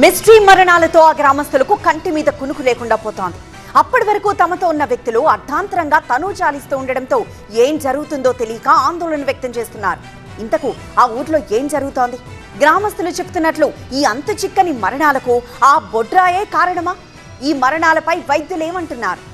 Mystery మరణాలతో ఆ గ్రామస్తులకు కంటి మీద కునుకు లేకుండా పోతోంది. అప్పటి వరకు తమతో ఉన్న వ్యక్తులు అర్ధాంతరంగా తను చాలిస్తూ ఉండడంతో ఏం జరుగుతుందో తెలియక ఆందోళన వ్యక్తం చేస్తున్నారు. ఇంతకు ఆ ఊర్లో ఏం జరుగుతోంది? గ్రామస్తులు చెప్తున్నట్లు ఈ అంత చిక్కని మరణాలకు ఆ బొడ్రాయే కారణమా? ఈ మరణాలపై వైద్యులు ఏమంటున్నారు?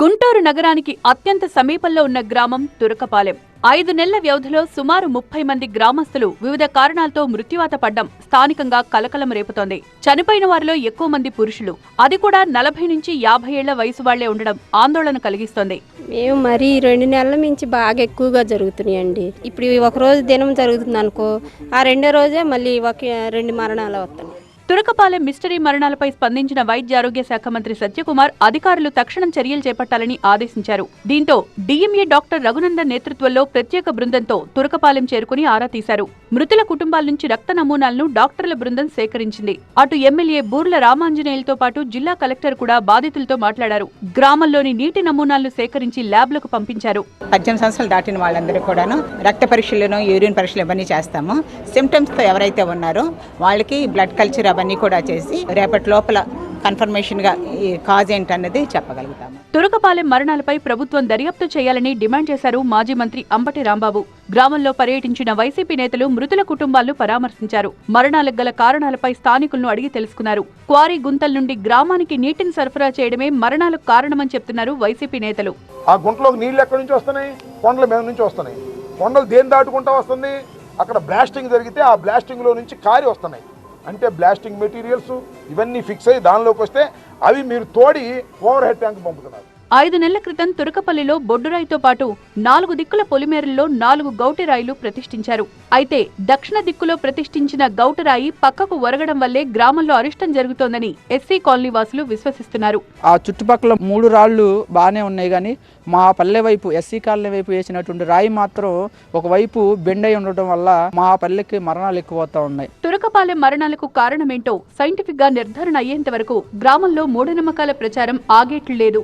గుంటూరు నగరానికి అత్యంత సమీపంలో ఉన్న గ్రామం తురకపాలెం. ఐదు నెలల వ్యవధిలో సుమారు ముప్పై మంది గ్రామస్తులు వివిధ కారణాలతో మృత్యువాత పడ్డం స్థానికంగా కలకలం రేపుతోంది. చనిపోయిన వారిలో ఎక్కువ మంది పురుషులు. అది కూడా నలభై నుంచి యాభై ఏళ్ళ వయసు వాళ్ళే ఉండడం ఆందోళన కలిగిస్తోంది. మేము మరి రెండు నెలల నుంచి బాగా ఎక్కువగా జరుగుతున్నాయండి. ఇప్పుడు ఒక రోజు దినం జరుగుతుంది అనుకో ఆ రెండో రోజే మళ్ళీ ఒక రెండు మరణాలు వస్తాం తురకపాలెం మిస్టరీ మరణాలపై స్పందించిన వైద్య ఆరోగ్య శాఖ మంత్రి సత్యకుమార్ అధికారులు తక్షణం చర్యలు చేపట్టాలని ఆదేశించారు. దీంతో డీఎంఏ డాక్టర్ రఘునందన్ నేతృత్వంలో ప్రత్యేక బృందంతో తురకపాలెం చేరుకుని ఆరా తీశారు. మృతుల కుటుంబాల నుంచి రక్త నమూనాలను డాక్టర్ల బృందం సేకరించింది. అటు ఎమ్మెల్యే బూర్ల రామాంజనేయులతో పాటు జిల్లా కలెక్టర్ కూడా బాధితులతో మాట్లాడారు. గ్రామంలోని నీటి నమూనాలను సేకరించి ల్యాబ్లకు పంపించారు. పద్దెనిమిది సంవత్సరాలు దాటిన వాళ్ళందరూ కూడాను రక్త పరీక్షలను యూరిన్ పరీక్షలు ఇవన్నీ చేస్తాము. సిమ్టమ్స్తో ఎవరైతే ఉన్నారో వాళ్ళకి బ్లడ్ కల్చర్ అవన్నీ కూడా చేసి రేపటి లోపల కన్ఫర్మేషన్గా ఈ కాజ్ ఏంటన్నది చెప్పగలుగుతాము. తురకపాలెం మరణాలపై ప్రభుత్వం దర్యాప్తు చేయాలని డిమాండ్ చేశారు మాజీ మంత్రి అంబటి రాంబాబు. గ్రామంలో పర్యటించిన వైసీపీ నేతలు మృతుల కుటుంబాలను పరామర్శించారు. మరణాలకు గల కారణాలపై స్థానికులను అడిగి తెలుసుకున్నారు. క్వారీ గుంతల నుండి గ్రామానికి నీటిని సరఫరా చేయడమే మరణాలకు కారణమని చెప్తున్నారు వైసీపీ నేతలు. ఆ గుంటలోకి నీళ్ళు ఎక్కడి నుంచి వస్తున్నాయి? కొండల మీద నుంచి వస్తున్నాయి. కొండలు దేని దాటుకుంటా వస్తుంది? అక్కడ బ్లాస్టింగ్ జరిగితే ఆ బ్లాస్టింగ్లో నుంచి కారి వస్తున్నాయి. అంటే బ్లాస్టింగ్ మెటీరియల్స్ ఇవన్నీ ఫిక్స్ అయ్యి దానిలోకి వస్తే అవి మీరు తోడి ఓవర్ హెడ్ ట్యాంక్ పంపుతున్నారు. ఐదు నెలల క్రితం తురకపల్లిలో బొడ్డురాయితో పాటు నాలుగు దిక్కుల పొలిమేరల్లో నాలుగు గౌటి రాయిలు ప్రతిష్ఠించారు. అయితే దక్షిణ దిక్కులో ప్రతిష్ఠించిన గౌటరాయి పక్కకు ఒరగడం వల్లే గ్రామంలో అరిష్టం జరుగుతోందని ఎస్సీ కాలనీ వాసులు విశ్వసిస్తున్నారు. ఆ చుట్టుపక్కల మూడు రాళ్ళు బాగానే ఉన్నాయి కానీ మా పల్లె వైపు ఎస్సీ కాలనీ వైపు వేసినటువంటి రాయి మాత్రం ఒకవైపు బెండ్ అయి ఉండటం వల్ల మా పల్లెకి మరణాలు ఎక్కువ అవుతా ఉన్నాయి తురకపాలెం మరణాలకు కారణమేంటో సైంటిఫిక్గా నిర్ధారణ అయ్యేంత వరకు గ్రామంలో మూఢనమ్మకాల ప్రచారం ఆగేట్లు లేదు